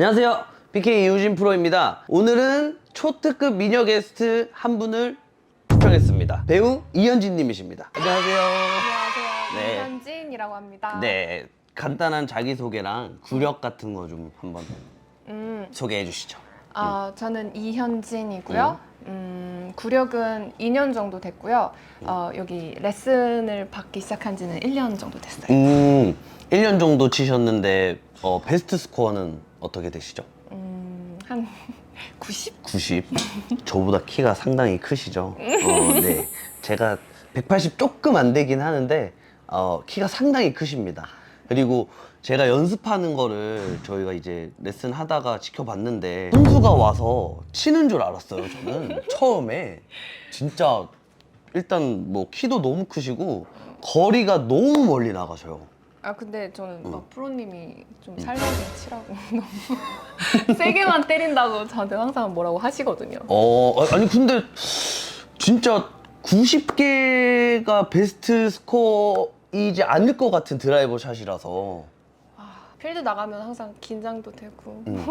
안녕하세요. BK 이우진 프로입니다. 오늘은 초특급 미녀 게스트 한 분을 초청했습니다. 배우 이현진 님이십니다. 안녕하세요. 안녕하세요. 네. 이현진이라고 합니다. 네. 간단한 자기소개랑 구력 같은 거 좀 한번 음, 소개해 주시죠. 아, 저는 이현진이고요. 음, 구력은 2년 정도 됐고요. 어, 여기 레슨을 받기 시작한 지는 1년 정도 됐어요. 음, 1년 정도 치셨는데 어, 베스트 스코어는 어떻게 되시죠? 음, 한 90? 90. 저보다 키가 상당히 크시죠? 어, 네. 제가 180 조금 안 되긴 하는데 어, 키가 상당히 크십니다. 그리고 제가 연습하는 거를 저희가 이제 레슨 하다가 지켜봤는데 선수가 와서 치는 줄 알았어요. 저는 처음에 진짜 일단 뭐 키도 너무 크시고 거리가 너무 멀리 나가셔요. 아, 근데 저는 음. 막 프로님이 좀 살려서 치라고 너무 세게만 때린다고 저한테 항상 뭐라고 하시거든요. 어, 아, 아니 근데 진짜 90개가 베스트 스코어이지 않을 것 같은 드라이버 샷이라서 아, 필드 나가면 항상 긴장도 되고 음.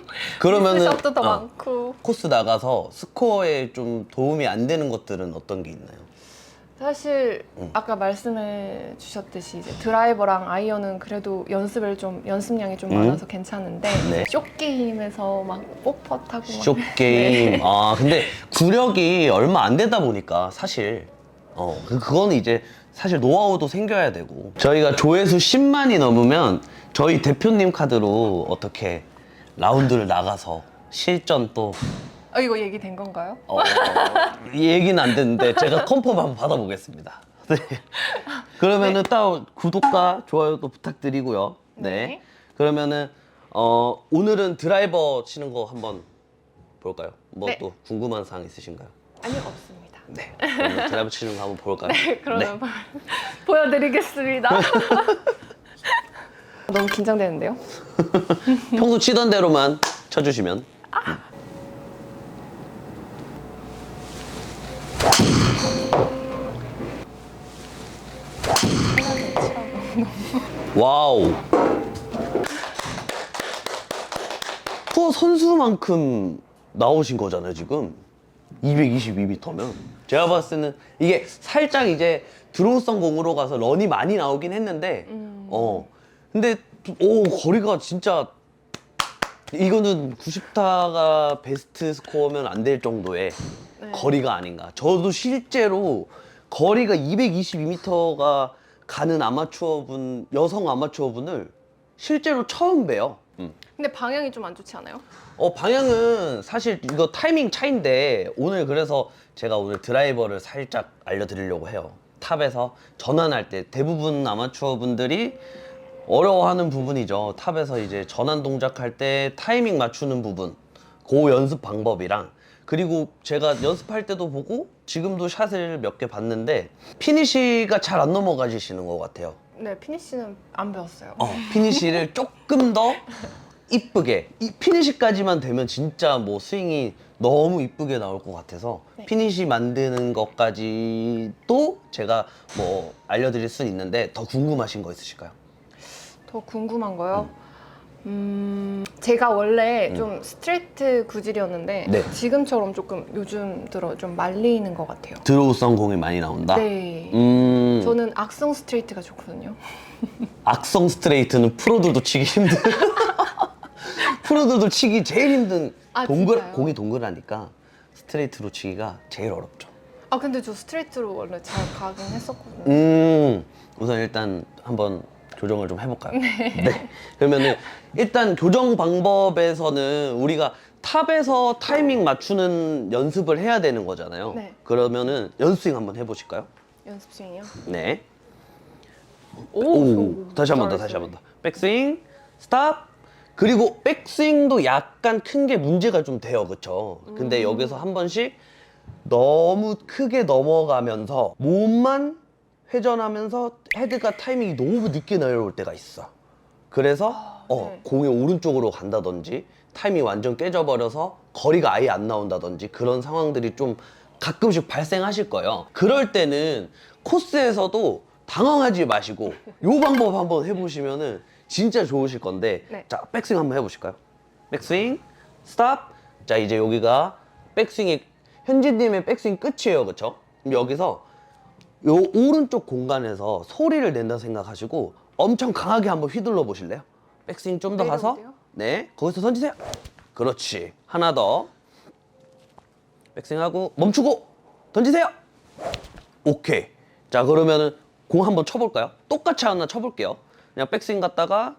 그러면은 샷도 더 어, 많고 코스 나가서 스코어에 좀 도움이 안 되는 것들은 어떤 게 있나요? 사실 음. 아까 말씀해 주셨듯이 이제 드라이버랑 아이언은 그래도 연습을 좀 연습량이 좀 음. 많아서 괜찮은데 네. 쇼 게임에서 막 뽀퍼 타고 막 쇼 게임. 아 근데 구력이 얼마 안 되다 보니까 사실 어 그- 그거는 이제 사실 노하우도 생겨야 되고 저희가 조회수 10만이 넘으면 저희 대표님 카드로 어떻게 라운드를 나가서 실전 또 아, 이거 얘기 된 건가요? 어, 이 얘기는 안 됐는데 제가 컨펌 한번 받아보겠습니다. 네. 그러면은 딱 구독과 좋아요도 부탁드리고요. 네. 네. 그러면은 어, 오늘은 드라이버 치는 거 한번 볼까요? 뭐 네. 또 궁금한 사항 있으신가요? 아니요 없습니다. 네. 드라이버 치는 거 한번 볼까요? 네, 그러면 보여드리겠습니다. 너무 긴장되는데요? 평소 치던 대로만 쳐주시면. 와우. 투어 선수만큼 나오신 거잖아요, 지금. 222m면. 제가 봤을 때는 이게 살짝 이제 드로우성 공으로 가서 런이 많이 나오긴 했는데, 음. 어. 근데, 오, 거리가 진짜 이거는 90타가 베스트 스코어면 안 될 정도의 네. 거리가 아닌가. 저도 실제로 거리가 222m가 가는 아마추어분, 여성 아마추어분을 실제로 처음 봬요. 음. 근데 방향이 좀 안 좋지 않아요? 어, 방향은 사실 이거 타이밍 차인데 오늘 그래서 제가 오늘 드라이버를 살짝 알려드리려고 해요. 탑에서 전환할 때 대부분 아마추어 분들이 어려워하는 부분이죠. 탑에서 이제 전환 동작할 때 타이밍 맞추는 부분, 그 연습 방법이랑 그리고 제가 연습할 때도 보고 지금도 샷을 몇 개 봤는데 피니시가 잘 안 넘어가시는 것 같아요. 네, 피니쉬는 안 배웠어요. 어, 피니시를 조금 더 이쁘게 이 피니시까지만 되면 진짜 뭐 스윙이 너무 이쁘게 나올 것 같아서 네. 피니시 만드는 것까지도 제가 뭐 알려드릴 수 있는데 더 궁금하신 거 있으실까요? 더 궁금한 거요? 음, 제가 원래 좀 스트레이트 구질이었는데 네. 지금처럼 조금 요즘 들어 좀 말리는 것 같아요. 드로우성 공이 많이 나온다. 네. 음, 저는 악성 스트레이트가 좋거든요. 악성 스트레이트는 프로들도 치기 힘든. 프로들도 치기 제일 힘든 아, 동글 진짜요? 공이 동글하니까 스트레이트로 치기가 제일 어렵죠. 아 근데 저 스트레이트로 원래 잘 가긴 했었거든요. 음, 우선 일단 한번 교정을 좀 해볼까요? 네. 그러면은 일단 교정 방법에서는 우리가 탑에서 타이밍 맞추는 연습을 해야 되는 거잖아요. 네. 그러면은 연스윙 한번 해보실까요? 연습 중이요. 네. 오, 오, 저 다시 한 번 더. 다시 한 번 더. 백스윙, 스탑. 그리고 백스윙도 약간 큰 게 문제가 좀 돼요, 그쵸? 근데 음. 여기서 한 번씩 너무 크게 넘어가면서 몸만 회전하면서 헤드가 타이밍이 너무 늦게 내려올 때가 있어. 그래서 어, 네. 공이 오른쪽으로 간다든지 타이밍이 완전 깨져버려서 거리가 아예 안 나온다든지 그런 상황들이 좀 가끔씩 발생하실 거예요. 그럴 때는 코스에서도 당황하지 마시고 요 방법 한번 해보시면은 진짜 좋으실 건데 네. 자 백스윙 한번 해보실까요? 백스윙 스탑 자 이제 여기가 백스윙이 현진님의 백스윙 끝이에요 그쵸? 그럼 여기서 요 오른쪽 공간에서 소리를 낸다 생각하시고 엄청 강하게 한번 휘둘러 보실래요? 백스윙 좀 더 가서 내려오세요? 네 거기서 던지세요 그렇지 하나 더 백스윙하고 멈추고 던지세요. 오케이. 자 그러면은 공 한번 쳐볼까요? 똑같이 하나 쳐볼게요. 그냥 백스윙 갔다가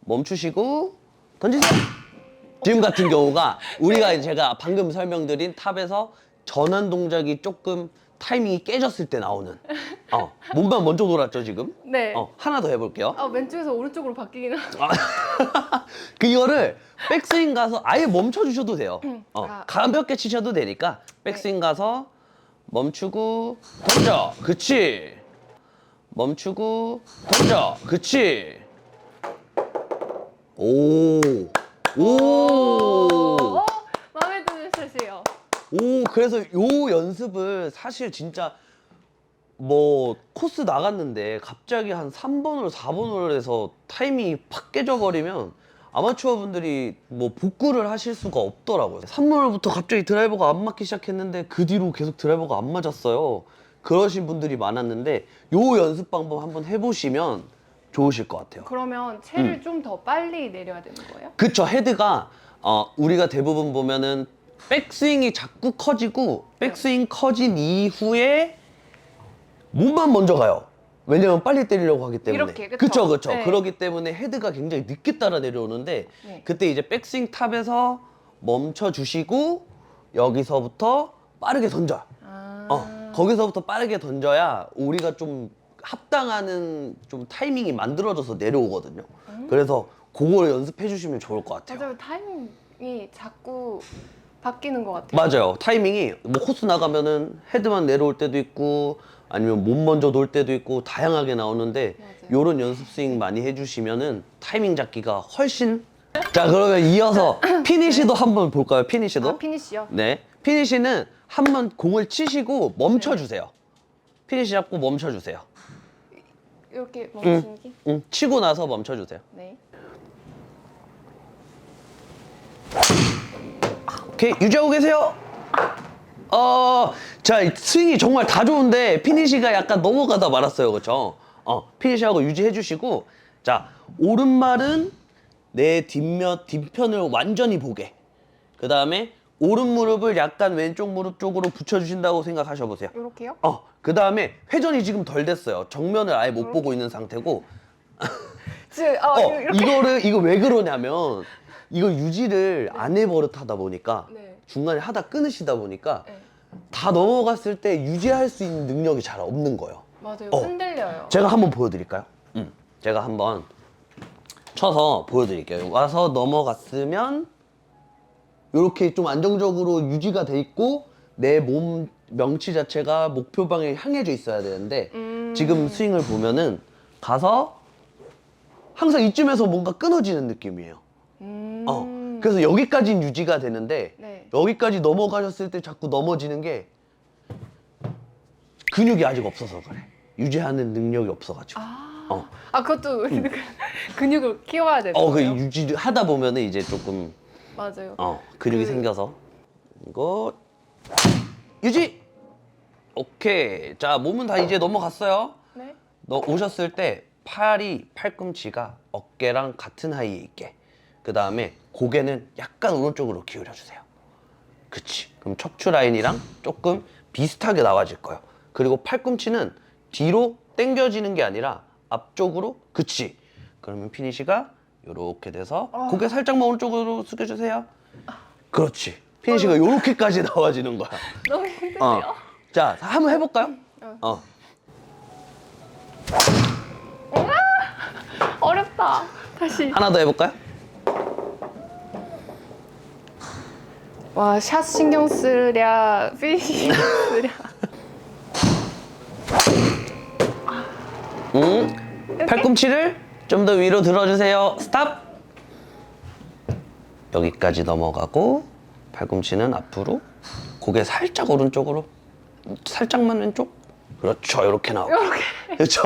멈추시고 던지세요. 지금 같은 경우가 우리가 제가 방금 설명드린 탑에서 전환 동작이 조금 타이밍이 깨졌을 때 나오는 어, 몸만 먼저 돌았죠 지금 네. 어, 하나 더 해볼게요 아 왼쪽에서 오른쪽으로 바뀌긴 하. 그거를 백스윙 가서 아예 멈춰 주셔도 돼요. 어, 아. 가볍게 치셔도 되니까 백스윙 가서 멈추고 던져. 그치. 멈추고 던져. 그치. 오. 오. 어, 마음에 드는 샷이에요. 오, 그래서 요 연습을 사실 진짜 뭐 코스 나갔는데 갑자기 한 3번으로 4번으로 해서 타이밍이 팍 깨져버리면 아마추어 분들이 뭐 복구를 하실 수가 없더라고요. 3번홀부터 갑자기 드라이버가 안 맞기 시작했는데 그 뒤로 계속 드라이버가 안 맞았어요. 그러신 분들이 많았는데 요 연습 방법 한번 해보시면 좋으실 것 같아요. 그러면 음. 채를 좀더 빨리 내려야 되는 거예요? 그쵸 헤드가 어, 우리가 대부분 보면은 백스윙이 자꾸 커지고 백스윙 커진 이후에 몸만 먼저 가요. 왜냐면 빨리 때리려고 하기 때문에. 이렇게, 그쵸? 그쵸, 그쵸. 네. 그러기 때문에 헤드가 굉장히 늦게 따라 내려오는데 네. 그때 이제 백스윙 탑에서 멈춰 주시고 여기서부터 빠르게 던져. 아. 어, 거기서부터 빠르게 던져야 우리가 좀 합당하는 좀 타이밍이 만들어져서 내려오거든요. 그래서 그걸 연습해 주시면 좋을 것 같아요. 맞아요. 타이밍이 자꾸 바뀌는 것 같아요. 맞아요. 타이밍이 뭐 코스 나가면은 헤드만 내려올 때도 있고 아니면 몸 먼저 돌 때도 있고 다양하게 나오는데 맞아요. 요런 연습 스윙 많이 해주시면은 타이밍 잡기가 훨씬 자 그러면 이어서 피니시도 한번 볼까요? 피니시도 아, 피니시요? 네 피니시는 한 번 공을 치시고 멈춰 주세요. 피니시 잡고 멈춰 주세요. 이렇게 멈추는 게? 응, 치고 나서 멈춰 주세요. 네. 오케이 유지하고 계세요. 어, 자 스윙이 정말 다 좋은데 피니시가 약간 넘어가다 말았어요, 그렇죠? 어, 피니시하고 유지해 주시고, 자 오른말은 내 뒷면 뒷편을 완전히 보게. 그 다음에 오른 무릎을 약간 왼쪽 무릎 쪽으로 붙여주신다고 생각하셔 보세요. 이렇게요? 어, 그 다음에 회전이 지금 덜 됐어요. 정면을 아예 못 보고 있는 상태고, 지금 어, 어, 이렇게. 이거를 이거 왜 그러냐면 이거 유지를 안 해버릇 하다 보니까 네. 중간에 하다 끊으시다 보니까 네. 다 넘어갔을 때 유지할 수 있는 능력이 잘 없는 거예요. 맞아요. 어. 흔들려요. 제가 한번 보여드릴까요? 음, 제가 한번 쳐서 보여드릴게요. 와서 넘어갔으면 이렇게 좀 안정적으로 유지가 돼 있고 내 몸 명치 자체가 목표 방에 향해져 있어야 되는데 음. 지금 스윙을 보면은 가서 항상 이쯤에서 뭔가 끊어지는 느낌이에요. 음. 어. 그래서 여기까지는 유지가 되는데 네. 여기까지 넘어가셨을 때 자꾸 넘어지는 게 근육이 아직 없어서 그래. 유지하는 능력이 없어가지고. 아. 어. 아 그것도 근육을 키워야 되는 어, 그 거예요? 유지 하다 보면은 이제 조금 맞아요. 어 근육이 그- 생겨서 이거 유지. 오케이. 자 몸은 다 이제 넘어갔어요. 네. 너 오셨을 때 팔이 팔꿈치가 어깨랑 같은 하이에 있게. 그 다음에 고개는 약간 오른쪽으로 기울여 주세요. 그치. 그럼 척추 라인이랑 조금 비슷하게 나와질 거예요. 그리고 팔꿈치는 뒤로 당겨지는 게 아니라 앞쪽으로. 그치. 그러면 피니시가 이렇게 돼서 고개 살짝만 오른쪽으로 숙여주세요. 그렇지. 피니시가 이렇게까지 나와지는 거야. 너무 힘드네요. 어. 자, 한번 해볼까요? 어. 어. 어렵다. 다시. 하나 더 해볼까요? 와, 샷 신경 쓰랴, 신경 쓰랴. 음. 팔꿈치를 좀 더 위로 들어주세요. 스탑. 여기까지 넘어가고 팔꿈치는 앞으로 고개 살짝 오른쪽으로 살짝만 왼쪽. 그렇죠. 이렇게 나오고. 이렇게. 그렇죠.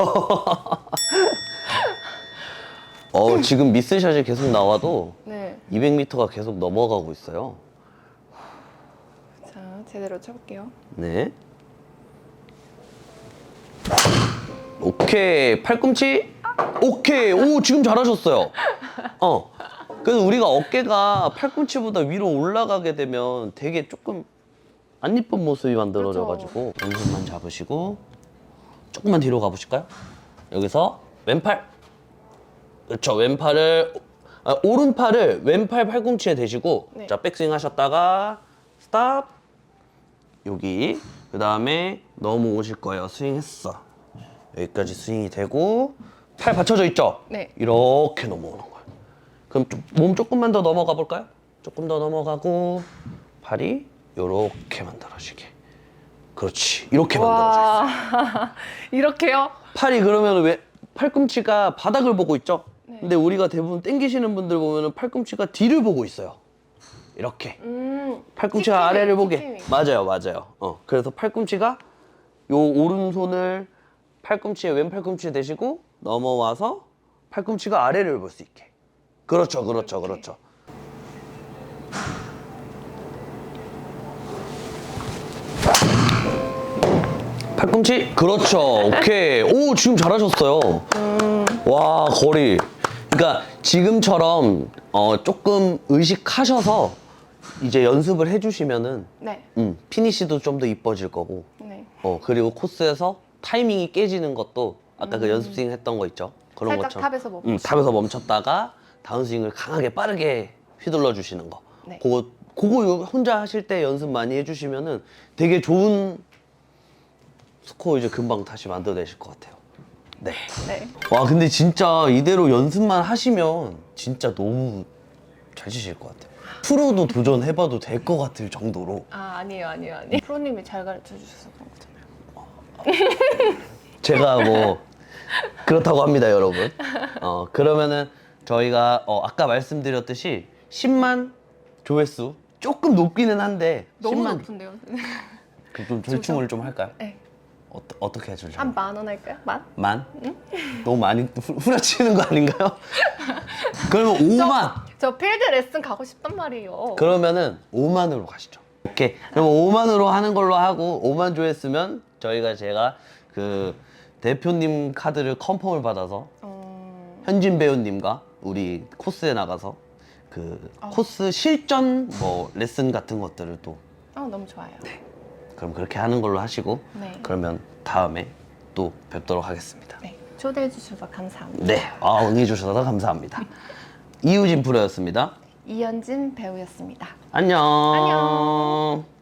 어, 지금 미스 샷이 계속 나와도 네. 200m가 계속 넘어가고 있어요. 자, 제대로 쳐볼게요. 네. 오케이. 팔꿈치. 오케이. 오, 지금 잘하셨어요. 어. 그래서 우리가 어깨가 팔꿈치보다 위로 올라가게 되면 되게 조금 안 이쁜 모습이 만들어져 가지고 왼손만 잡으시고 조금만 뒤로 가보실까요? 여기서 왼팔. 그렇죠. 왼팔을 아, 오른팔을 왼팔 팔꿈치에 대시고 네. 자 백스윙 하셨다가 스탑 여기. 그 다음에 넘어오실 거예요. 스윙했어. 여기까지 스윙이 되고 팔 받쳐져 있죠? 네. 이렇게 넘어오는 거예요 그럼 좀, 몸 조금만 더 넘어가 볼까요? 조금 더 넘어가고 팔이 이렇게 만들어지게. 그렇지. 이렇게 만들어져 있어요 와, 이렇게요? 팔이 그러면 왜 팔꿈치가 바닥을 보고 있죠? 네. 근데 우리가 대부분 당기시는 분들 보면은 팔꿈치가 뒤를 보고 있어요 이렇게 음, 팔꿈치가 치킨윙, 아래를 보게. 치킨윙. 맞아요, 맞아요. 어, 그래서 팔꿈치가 요 오른손을 팔꿈치에 왼 팔꿈치에 대시고 넘어와서 팔꿈치가 아래를 볼 수 있게. 그렇죠, 그렇죠. 그렇죠. 팔꿈치 그렇죠 오케이 오 지금 잘하셨어요 와 거리 그러니까 지금처럼 어 조금 의식하셔서 이제 연습을 해주시면은 네, 음, 피니시도 좀 더 이뻐질 거고 네. 어 그리고 코스에서 타이밍이 깨지는 것도 아까 그 연습 스윙 했던 거 있죠 그런 살짝 것처럼 탑에서 멈추고. 음, 탑에서 멈췄다가 다운스윙을 강하게 빠르게 휘둘러 주시는 거 네. 그거 그거 요- 혼자 하실 때 연습 많이 해주시면은 되게 좋은 스코어 이제 금방 다시 만들어내실 것 같아요 네. 네. 와 근데 진짜 이대로 연습만 하시면 진짜 너무 잘 치실 것 같아요 프로도 도전해봐도 될 것 같을 정도로 아, 아니에요, 아니에요, 아니에요. 프로님이 잘 가르쳐 주셔서 그런 거잖아요. 제가 뭐 그렇다고 합니다 여러분 어 그러면은 저희가 어, 아까 말씀드렸듯이 10만 조회수 조금 높기는 한데 너무 10만 높은데요? 그좀 절충을 좀 할까요? 네. 어, 어떻게 해줄지 한만 원 할까요? 만? 만? 너무 많이 후- 후려치는 거 아닌가요? 그러면 5만 저 필드 레슨 가고 싶단 말이에요. 그러면은 5만으로 가시죠. 오케이. 그럼 5만으로 하는 걸로 하고 5만 조회수면 저희가 제가 그 대표님 카드를 컨펌을 받아서 어... 현진 배우님과 우리 코스에 나가서 그 어. 코스 실전 뭐 레슨 같은 것들을 또 어, 너무 좋아요. 그럼 그렇게 하는 걸로 하시고 네. 그러면 다음에 또 뵙도록 하겠습니다. 네. 초대해 주셔서 감사합니다. 네. 아, 응해 주셔서 감사합니다. 이우진 프로였습니다. 이현진 배우였습니다. 안녕. 안녕.